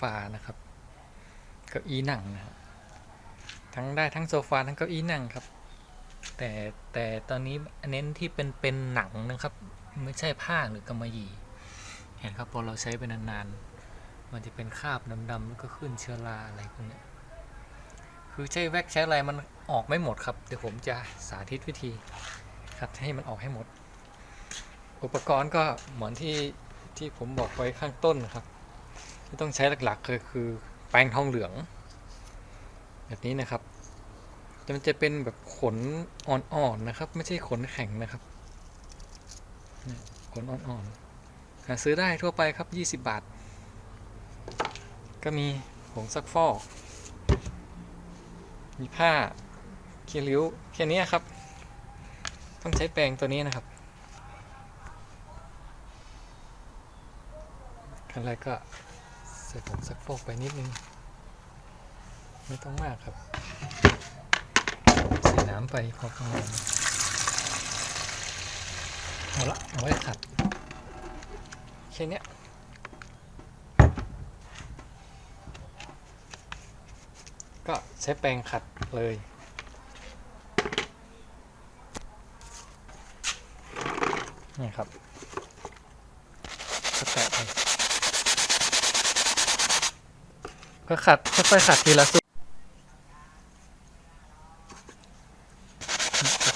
ฟานะครับ เก้าอี้นั่งนะครับทั้งได้ทั้งโซฟาทั้งเก้าอี้นั่งครับ แต่แต่ตอนนี้เน้นที่เป็นเป็นหนังนะครับ ไม่ใช่ผ้าหรือกำมะหยี่ เห็นครับพอเราใช้ไปนานๆ มันจะเป็นคราบดำๆแล้วก็ขึ้นเชื้อราอะไรพวกนี้คือใช้แว็กใช้อะไรมันออกไม่หมดครับเดี๋ยวผมจะสาธิตวิธีครับให้มันออกให้หมด อุปกรณ์ก็เหมือนที่ที่ผมบอกไว้ข้างต้นนะครับ ที่ต้องใช้หลักๆคือคือแปรงทองเหลือง แบบนี้นะครับมันจะเป็นแบบขนอ่อนๆนะครับ ไม่ใช่ขนแข็งนะครับขนอ่อนๆหาซื้อได้ทั่วไปครับ 20 บาท ก็มีผงซักฟอก มีผ้าเคียริ้วแค่นี้ครับ ต้องใช้แปรงตัวนี้นะครับขั้นแรก็ ใส่ผงซักฟอกไปนิดนึง ไม่ต้องมากครับ ใส่น้ำไปพอประมาณเอาละเอาไว้ขัดแค่นี้ก็ใช้แปรงขัดเลยนี่ครับก็แตะไป ก็ขัดค่อยๆขัดทีละส่วน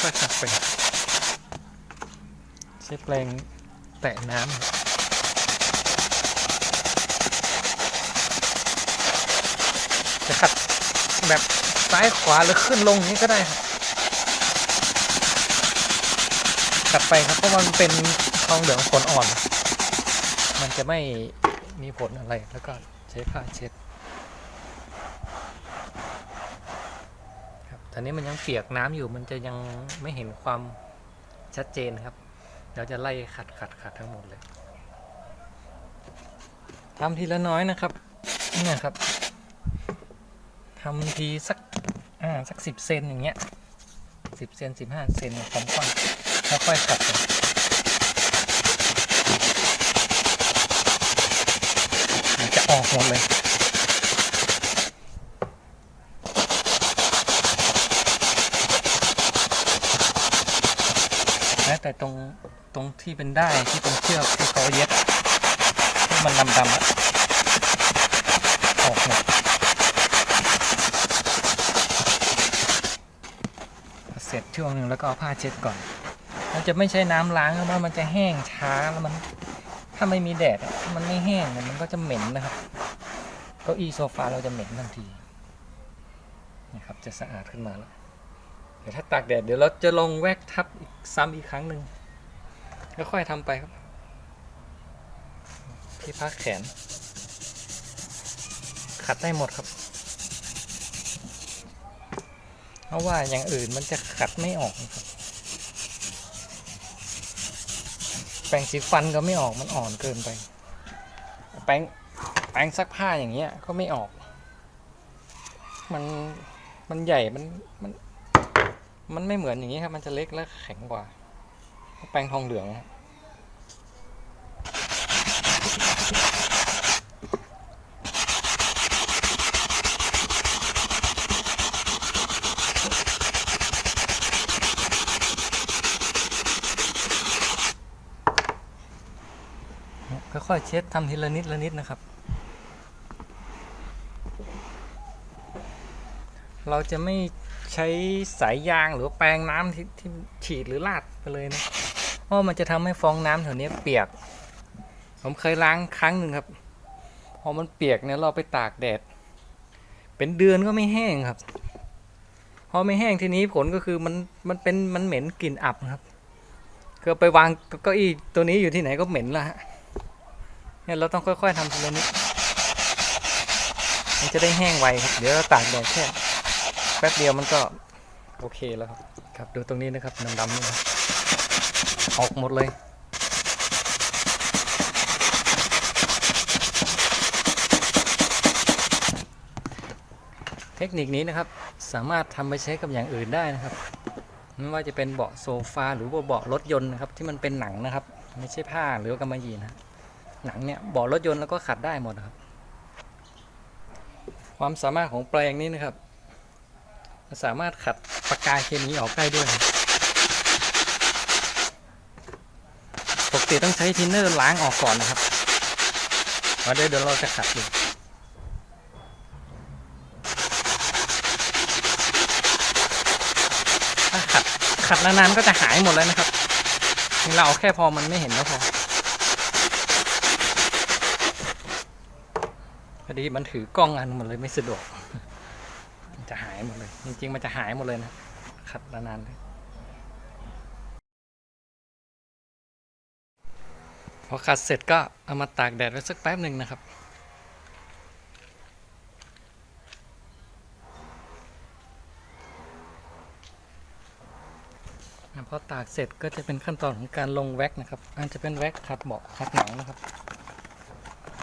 ค่อยๆขัดไปใช้แปรงแตะน้ำจะขัดแบบซ้ายขวาหรือขึ้นลงนี้ก็ได้ครับขัดไปครับ เพราะมันเป็นทองเหลืองผลอ่อน มันจะไม่มีผลอะไรแล้วก็ใช้ผ้าเช็ดครับ ตอนนี้มันยังเปียกน้ำอยู่มันจะยังไม่เห็นความชัดเจนครับเดี๋ยวจะไล่ขัดขัดขัดทั้งหมดเลยทำทีละน้อยนะครับนี่ครับทำทีสักอ่าสักสิบเซนอย่างเงี้ยสิบเซนสิบห้าเซนความกว้างค่อยๆขัดไปมันจะออกหมดเลย แม้แต่ตรง ตรงที่เป็นได้ที่เป็นเชือกที่เขาเย็ดที่มันดำๆอะออกหมดเสร็จช่วงหนึ่งแล้วก็เอาผ้าเช็ดก่อนมันจะไม่ใช้น้ำล้างเพราะมันจะแห้งช้าแล้วมันถ้าไม่มีแดดมันไม่แห้งนะมันก็จะเหม็นนะครับเก้าอี้โซฟาเราจะเหม็นทันทีนะครับจะสะอาดขึ้นมาแล้วเดี๋ยวถ้าตากแดดเดี๋ยวเราจะลงแว็กทับอีกซ้ำอีกครั้งหนึ่ง ค่อยทำไปครับ ที่พักแขน ขัดได้หมดครับ เพราะว่าอย่างอื่นมันจะขัดไม่ออกครับแปรงสีฟันก็ไม่ออกมันอ่อนเกินไป แปรงแปรงซักผ้าอย่างเงี้ยก็ไม่ออก มันมันใหญ่มันมันมันไม่เหมือนอย่างนี้ครับ มันจะเล็กและแข็งกว่า แปรงทองเหลือง ค่อยๆเช็ดทำทีละนิดละนิดนะครับ เราจะไม่ ใช้สายยางหรือแปรงน้ำที่ที่ฉีดหรือลาดไปเลยนะเพราะมันจะทำให้ฟองน้ำแถวนี้เปียก ผมเคยล้างครั้งหนึ่งครับ พอมันเปียกเนี่ยเราไปตากแดด เป็นเดือนก็ไม่แห้งครับ พอไม่แห้งทีนี้ผลก็คือมันมันเป็นมันเหม็นกลิ่นอับครับคือไปวางเก้าอี้ตัวนี้อยู่ที่ไหนก็เหม็นละฮะเนี่ยเราต้องค่อย ๆทำทีละนิดมันจะได้แห้งไวครับ เดี๋ยวเราตากแดดแค่ แป๊บเดียวมันก็โอเคแล้วครับ ครับดูตรงนี้นะครับดำๆนี่นะออกหมดเลยเทคนิคนี้นะครับสามารถทำไปใช้กับอย่างอื่นได้นะครับ ไม่ว่าจะเป็นเบาะโซฟาหรือว่าเบาะรถยนต์นะครับที่มันเป็นหนังนะครับ ไม่ใช่ผ้าหรือกำมะหยี่นะหนังเนี่ยเบาะรถยนต์แล้วก็ขัดได้หมดนะครับ ความสามารถของแปลงนี้นะครับ สามารถขัดปากกาเคมีออกได้ด้วยปกติต้องใช้ทินเนอร์ล้างออกก่อนนะครับมาเดี๋ยวเดี๋ยวเราจะขัดดูถ้าขัดขัดนานๆก็จะหายหมดเลยนะครับเราเอาแค่พอมันไม่เห็นก็พอพอดีมันถือกล้องอันมันเลยไม่สะดวก จะหายหมดเลย จริง ๆ มันจะหายหมดเลยนะ ขัดนานๆเลยพอขัดเสร็จก็เอามาตากแดดไว้สักแป๊บหนึ่งนะครับ พอตากเสร็จก็จะเป็นขั้นตอนของการลงแว็กนะครับอันจะเป็นแว็กขัดเบาะขัดหนังนะครับ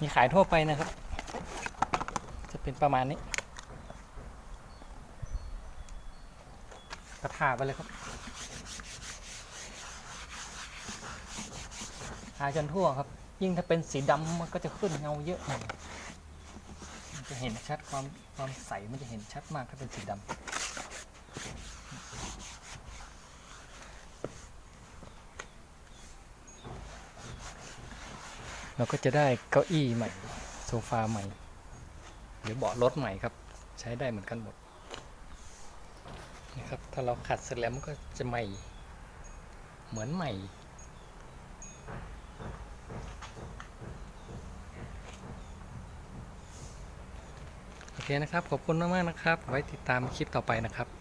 มีขายทั่วไปนะครับ จะเป็นประมาณนี้ กระถาไปเลยครับทาจนทั่วครับ ยิ่งถ้าเป็นสีดำมันก็จะขึ้นเงาเยอะหน่อยมันจะเห็นชัดความความใสมันจะเห็นชัดมากถ้าเป็นสีดำเราก็จะได้เก้าอี้ใหม่ โซฟาใหม่ หรือเบาะรถใหม่ครับ ใช้ได้เหมือนกันหมด นะครับ ถ้าเราขัดเสร็จแล้วมันก็จะใหม่ เหมือนใหม่ โอเคนะครับ ขอบคุณมาก ๆ นะครับ ไว้ติดตามคลิปต่อไปนะครับ